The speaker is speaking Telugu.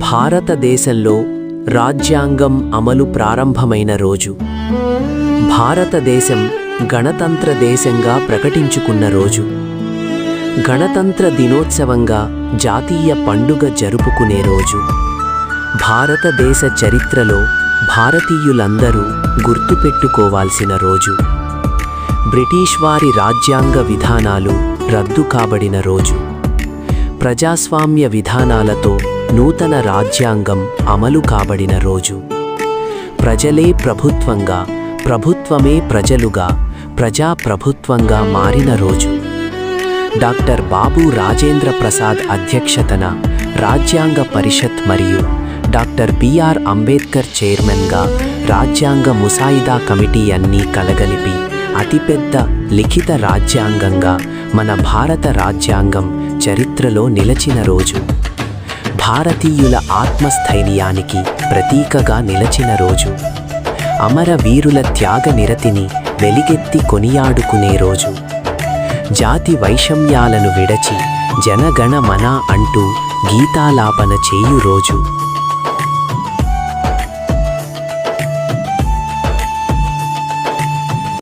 భారతదేశంలో రాజ్యాంగం అమలు ప్రారంభమైన రోజు. భారతదేశం గణతంత్ర దేశంగా ప్రకటించుకున్న రోజు. గణతంత్ర దినోత్సవంగా జాతీయ పండుగ జరుపుకునే రోజు. భారతదేశ చరిత్రలో భారతీయులందరూ గుర్తుపెట్టుకోవాల్సిన రోజు. బ్రిటిష్ వారి రాజ్యాంగ విధానాలు రద్దు కాబడిన రోజు. ప్రజాస్వామ్య విధానాలతో నూతన రాజ్యాంగం అమలు కాబడిన రోజు. ప్రజలే ప్రభుత్వంగా ప్రభుత్వమే ప్రజలుగా ప్రజాప్రభుత్వంగా మారిన రోజు. డాక్టర్ బాబు రాజేంద్ర ప్రసాద్ అధ్యక్షతన రాజ్యాంగ పరిషత్ మరియు డాక్టర్ బిఆర్ అంబేద్కర్ చైర్మన్గా రాజ్యాంగ ముసాయిదా కమిటీ అన్నీ కలగలిపి అతిపెద్ద లిఖిత రాజ్యాంగంగా మన భారత రాజ్యాంగం చరిత్రలో నిలచిన రోజు. భారతీయుల ఆత్మస్థైర్యానికి ప్రతీకగా నిలచిన రోజు. అమరవీరుల త్యాగ నిరతిని వెలిగెత్తి కొనియాడుకునే రోజు. జాతి వైషమ్యాలను విడచి జనగణమన అంటూ గీతాలాపన చేయు రోజు.